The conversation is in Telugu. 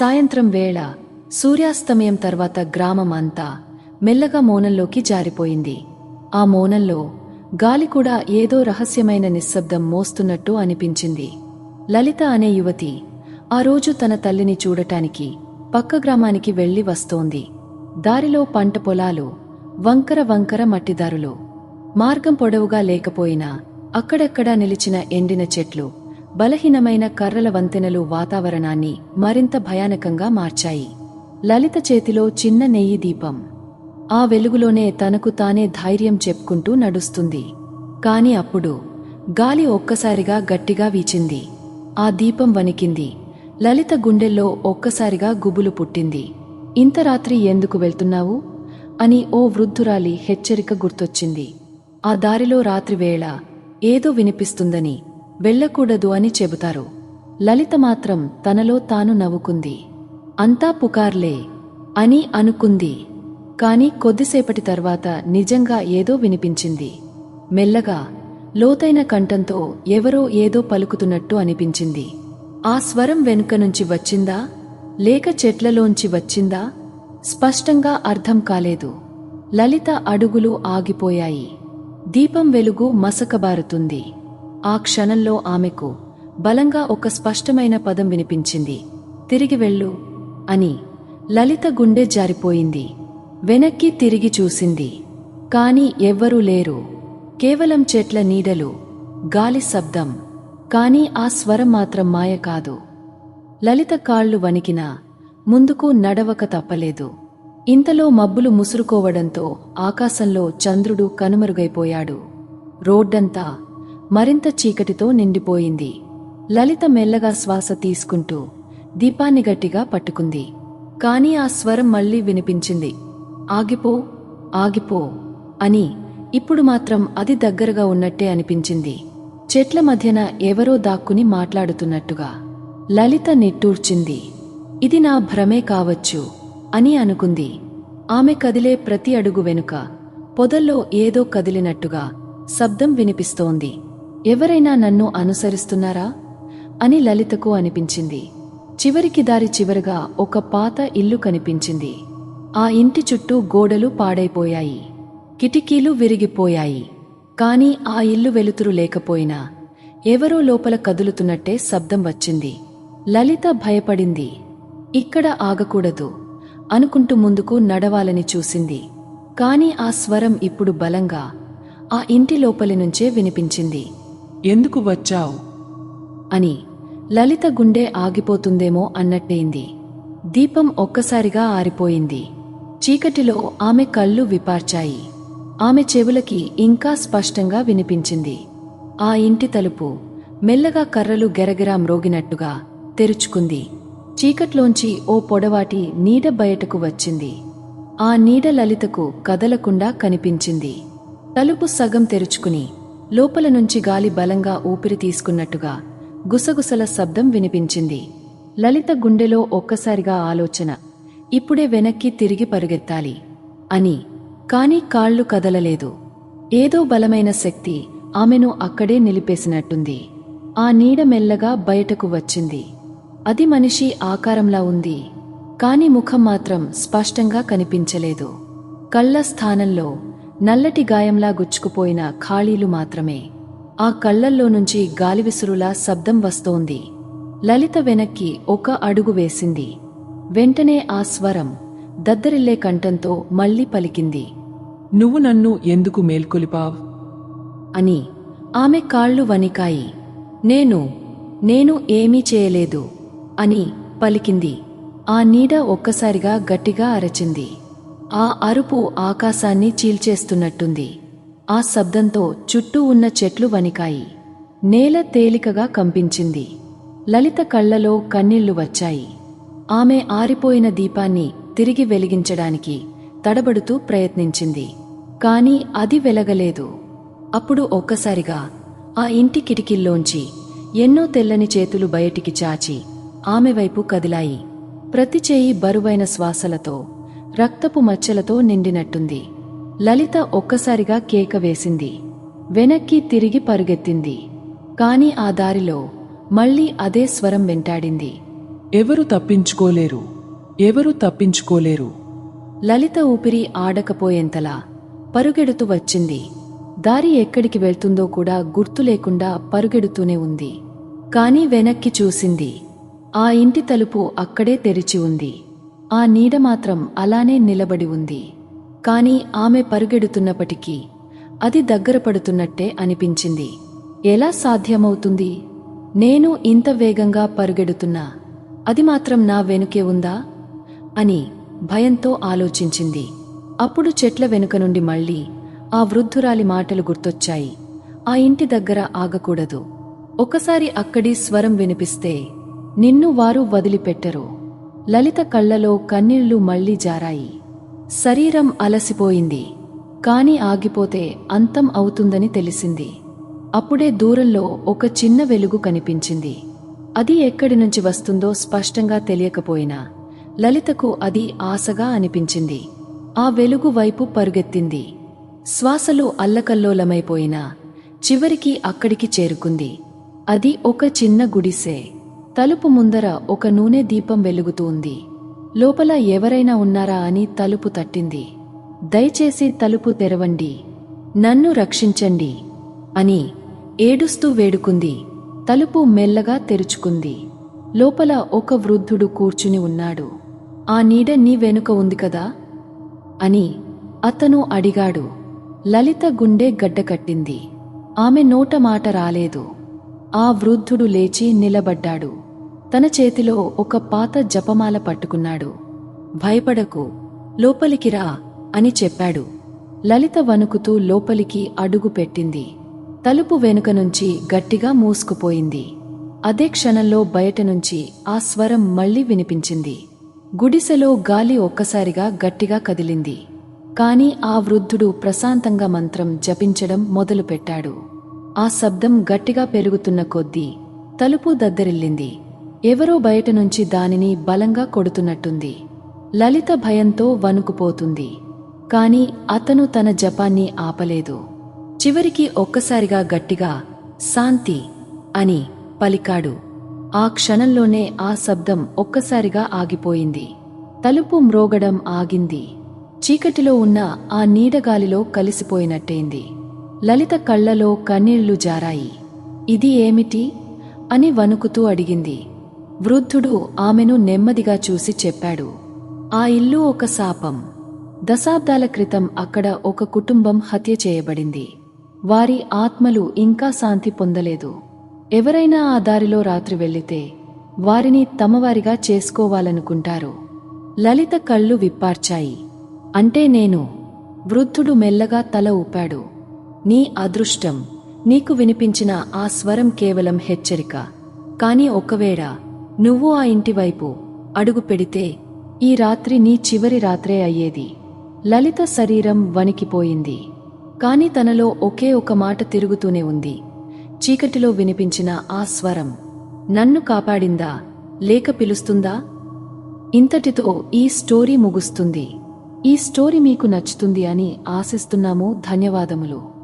సాయంత్రం వేళ సూర్యాస్తమయం తర్వాత గ్రామం అంతా మెల్లగా మోనంలోకి జారిపోయింది. ఆ మోనంలో గాలి కూడా ఏదో రహస్యమైన నిశ్శబ్దం మోస్తున్నట్టు అనిపించింది. లలిత అనే యువతి ఆ రోజు తన తల్లిని చూడటానికి పక్క గ్రామానికి వెళ్ళి వస్తోంది. దారిలో పంట పొలాలు వంకర వంకర మట్టిదారులు. మార్గం పొడవుగా లేకపోయినా అక్కడక్కడా నిలిచిన ఎండిన చెట్లు బలహీనమైన కర్రల వంతెనలు వాతావరణాన్ని మరింత భయానకంగా మార్చాయి. లలిత చేతిలో చిన్న నెయ్యి దీపం. ఆ వెలుగులోనే తనకు తానే ధైర్యం చెప్పుకుంటూ నడుస్తుంది. కాని అప్పుడు గాలి ఒక్కసారిగా గట్టిగా వీచింది. ఆ దీపం వణికింది. లలిత గుండెల్లో ఒక్కసారిగా గుబులు పుట్టింది. ఇంత రాత్రి ఎందుకు వెళ్తున్నావు? అని ఓ వృద్ధురాలి హెచ్చరిక గుర్తొచ్చింది. ఆ దారిలో రాత్రివేళ ఏదో వినిపిస్తుందని వెళ్ళకూడదు అని చెబుతారు. లలిత మాత్రం తనలో తాను నవ్వుకుంది. అంతా పుకార్లే అని అనుకుంది. కాని కొద్దిసేపటి తర్వాత నిజంగా ఏదో వినిపించింది. మెల్లగా లోతైన కంఠంతో ఎవరో ఏదో పలుకుతున్నట్టు అనిపించింది. ఆ స్వరం వెనుక నుంచి వచ్చిందా? లేక చెట్లలోంచి వచ్చిందా? స్పష్టంగా అర్థం కాలేదు. లలిత అడుగులు ఆగిపోయాయి. దీపం వెలుగు మసకబారుతుంది. ఆ క్షణంలో ఆమెకు బలంగా ఒక స్పష్టమైన పదం వినిపించింది. తిరిగి వెళ్ళు అని లలిత గుండె జారిపోయింది. వెనక్కి తిరిగి చూసింది. కాని ఎవ్వరూ లేరు. కేవలం చెట్ల నీడలు గాలి శబ్దం. కాని ఆ స్వరం మాత్రం మాయ కాదు. లలిత కాళ్ళు వణికినా ముందుకు నడవక తప్పలేదు. ఇంతలో మబ్బులు ముసురుకోవడంతో ఆకాశంలో చంద్రుడు కనుమరుగైపోయాడు. రోడ్డంతా మరింత చీకటితో నిండిపోయింది. లలిత మెల్లగా శ్వాస తీసుకుంటూ దీపాన్ని గట్టిగా పట్టుకుంది. కాని ఆ స్వరం మళ్ళీ వినిపించింది. ఆగిపో ఆగిపో అని ఇప్పుడు మాత్రం అది దగ్గరగా ఉన్నట్టే అనిపించింది. చెట్ల మధ్యన ఎవరో దాక్కుని మాట్లాడుతున్నట్టుగా లలిత నిట్టూర్చింది. ఇది నా భ్రమే కావచ్చు అని అనుకుంది. ఆమె కదిలే ప్రతి అడుగు వెనుక పొదల్లో ఏదో కదిలినట్టుగా శబ్దం వినిపిస్తోంది. ఎవరైనా నన్ను అనుసరిస్తున్నారా? అని లలితకు అనిపించింది. చివరికి దారి చివరగా ఒక పాత ఇల్లు కనిపించింది. ఆ ఇంటి చుట్టూ గోడలు పాడైపోయాయి. కిటికీలు విరిగిపోయాయి. కాని ఆ ఇల్లు వెలుతురు లేకపోయినా ఎవరో లోపల కదులుతున్నట్టే శబ్దం వచ్చింది. లలిత భయపడింది. ఇక్కడ ఆగకూడదు అనుకుంటూ ముందుకు నడవాలని చూసింది. కాని ఆ స్వరం ఇప్పుడు బలంగా ఆ ఇంటి లోపలి నుంచే వినిపించింది. ఎందుకు వచ్చావు? అని లలిత గుండె ఆగిపోతుందేమో అన్నట్టయింది. దీపం ఒక్కసారిగా ఆరిపోయింది. చీకటిలో ఆమె కళ్ళు విపార్చాయి. ఆమె చెవులకి ఇంకా స్పష్టంగా వినిపించింది. ఆ ఇంటి తలుపు మెల్లగా కర్రలు గెరగెరా మ్రోగినట్టుగా తెరుచుకుంది. చీకట్లోంచి ఓ పొడవాటి నీడ బయటకు వచ్చింది. ఆ నీడ లలితకు కదలకుండా కనిపించింది. తలుపు సగం తెరుచుకుని లోపల నుంచి గాలి బలంగా ఊపిరి తీసుకున్నట్టుగా గుసగుసల శబ్దం వినిపించింది. లలిత గుండెలో ఒక్కసారిగా ఆలోచన ఇప్పుడే వెనక్కి తిరిగి పరుగెత్తాలి అని. కాని కాళ్ళు కదలలేదు. ఏదో బలమైన శక్తి ఆమెను అక్కడే నిలిపేసినట్టుంది. ఆ నీడ మెల్లగా బయటకు వచ్చింది. అది మనిషి ఆకారంలా ఉంది. కాని ముఖం మాత్రం స్పష్టంగా కనిపించలేదు. కళ్ళ స్థానంలో నల్లటి గాయంలా గుచ్చుకుపోయిన ఖాళీలు మాత్రమే. ఆ కళ్ళల్లో నుంచి గాలివిసురులా శబ్దం వస్తోంది. లలిత వెనక్కి ఒక అడుగు వేసింది. వెంటనే ఆ స్వరం దద్దరిల్లే కంఠంతో మళ్ళీ పలికింది. నువ్వు నన్ను ఎందుకు మేల్కొలిపావ్? అని ఆమె కాళ్ళు వణికాయి. నేను నేను ఏమీ చేయలేదు అని పలికింది. ఆ నీడ ఒక్కసారిగా గట్టిగా అరచింది. ఆ అరుపు ఆకాశాన్ని చీల్చేస్తున్నట్టుంది. ఆ శబ్దంతో చుట్టూ ఉన్న చెట్లు వణికాయి. నేల తేలికగా కంపించింది. లలిత కళ్ళలో కన్నీళ్ళు వచ్చాయి. ఆమె ఆరిపోయిన దీపాన్ని తిరిగి వెలిగించడానికి తడబడుతూ ప్రయత్నించింది. కాని అది వెలగలేదు. అప్పుడు ఒక్కసారిగా ఆ ఇంటి కిటికీల్లోంచి ఎన్నో తెల్లని చేతులు బయటికి చాచి ఆమె వైపు కదిలాయి. ప్రతి చేయి బరువైన శ్వాసలతో రక్తపు మచ్చలతో నిండినట్టుంది. లలిత ఒక్కసారిగా కేక వేసింది. వెనక్కి తిరిగి పరుగెత్తింది. కాని ఆ దారిలో మళ్ళీ అదే స్వరం వెంటాడింది. ఎవరు తప్పించుకోలేరు. ఎవరు తప్పించుకోలేరు. లలిత ఊపిరి ఆడకపోయేంతలా పరుగెడుతూ వచ్చింది. దారి ఎక్కడికి వెళ్తుందో కూడా గుర్తు లేకుండా పరుగెడుతూనే ఉంది. కాని వెనక్కి చూసింది. ఆ ఇంటి తలుపు అక్కడే తెరిచి ఉంది. ఆ నీడ మాత్రం అలానే నిలబడి ఉంది. కాని ఆమె పరుగెడుతున్నప్పటికీ అది దగ్గర పడుతున్నట్టే అనిపించింది. ఎలా సాధ్యమవుతుంది? నేను ఇంత వేగంగా పరుగెడుతున్నా అది మాత్రం నా వెనుకే ఉందా? అని భయంతో ఆలోచించింది. అప్పుడు చెట్ల వెనుక నుండి మళ్ళీ ఆ వృద్ధురాలి మాటలు గుర్తొచ్చాయి. ఆ ఇంటి దగ్గర ఆగకూడదు. ఒకసారి అక్కడి స్వరం వినిపిస్తే నిన్ను వారు వదిలిపెట్టరు. లలిత కళ్ళలో కన్నీళ్ళు మళ్ళీ జారాయి. శరీరం అలసిపోయింది. కాని ఆగిపోతే అంతం అవుతుందని తెలిసింది. అప్పుడే దూరంలో ఒక చిన్న వెలుగు కనిపించింది. అది ఎక్కడి నుంచి వస్తుందో స్పష్టంగా తెలియకపోయినా లలితకు అది ఆశగా అనిపించింది. ఆ వెలుగు వైపు పరుగెత్తింది. శ్వాసలు అల్లకల్లోలమైపోయినా చివరికి అక్కడికి చేరుకుంది. అది ఒక చిన్న గుడిసె. తలుపు ముందర ఒక నూనె దీపం వెలుగుతూ ఉంది లోపల ఎవరైనా ఉన్నారా అని తలుపు తట్టింది. దయచేసి తలుపు తెరవండి. నన్ను రక్షించండి అని ఏడుస్తూ వేడుకుంది. తలుపు మెల్లగా తెరుచుకుంది. లోపల ఒక వృద్ధుడు కూర్చుని ఉన్నాడు. ఆ నీడ నీ వెనుక ఉంది కదా? అని అతను అడిగాడు. లలిత గుండె గడ్డకట్టింది ఆమె నోట మాట రాలేదు. ఆ వృద్ధుడు లేచి నిలబడ్డాడు. తన చేతిలో ఒక పాత జపమాల పట్టుకున్నాడు. భయపడకు లోపలికి రా అని చెప్పాడు. లలిత వణుకుతూ లోపలికి అడుగు పెట్టింది. తలుపు వెనుక నుంచి గట్టిగా మూసుకుపోయింది. అదే క్షణంలో బయట నుంచి ఆ స్వరం మళ్ళీ వినిపించింది. గుడిసెలో గాలి ఒక్కసారిగా గట్టిగా కదిలింది. కాని ఆ వృద్ధుడు ప్రశాంతంగా మంత్రం జపించడం మొదలుపెట్టాడు. ఆ శబ్దం గట్టిగా పెరుగుతున్న కొద్దీ తలుపు దద్దరిల్లింది. ఎవరో బయట నుంచి దానిని బలంగా కొడుతున్నట్టుంది. లలిత భయంతో వణుకుపోతుంది. కాని అతను తన జపాన్ని ఆపలేదు. చివరికి ఒక్కసారిగా గట్టిగా శాంతి అని పలికాడు. ఆ క్షణంలోనే ఆ శబ్దం ఒక్కసారిగా ఆగిపోయింది. తలుపు మ్రోగడం ఆగింది. చీకటిలో ఉన్న ఆ నీడగాలిలో కలిసిపోయినట్టయింది లలిత కళ్ళలో కన్నీళ్ళు జారాయి. ఇది ఏమిటి? అని వణుకుతూ అడిగింది. వృద్ధుడు ఆమెను నెమ్మదిగా చూసి చెప్పాడు ఆ ఇల్లు ఒక శాపం. దశాబ్దాల క్రితం అక్కడ ఒక కుటుంబం హత్య చేయబడింది. వారి ఆత్మలు ఇంకా శాంతి పొందలేదు. ఎవరైనా ఆ దారిలో రాత్రి వెళ్ళితే వారిని తమవారిగా చేసుకోవాలనుకుంటారు. లలిత కళ్ళు విప్పార్చాయి అంటే నేను వృద్ధుడు మెల్లగా తల ఊపాడు. నీ అదృష్టం నీకు వినిపించిన ఆ స్వరం కేవలం హెచ్చరిక. కాని ఒకవేళ నువ్వు ఆ ఇంటివైపు అడుగు పెడితే ఈ రాత్రి నీ చివరి రాత్రే అయ్యేది. లలిత శరీరం వణికిపోయింది. కాని తనలో ఒకే ఒక మాట తిరుగుతూనే ఉంది. చీకటిలో వినిపించిన ఆ స్వరం నన్ను కాపాడిందా? లేక పిలుస్తుందా? ఇంతటితో ఈ స్టోరీ ముగుస్తుంది. ఈ స్టోరీ మీకు నచ్చుతుంది అని ఆశిస్తున్నాము. ధన్యవాదములు.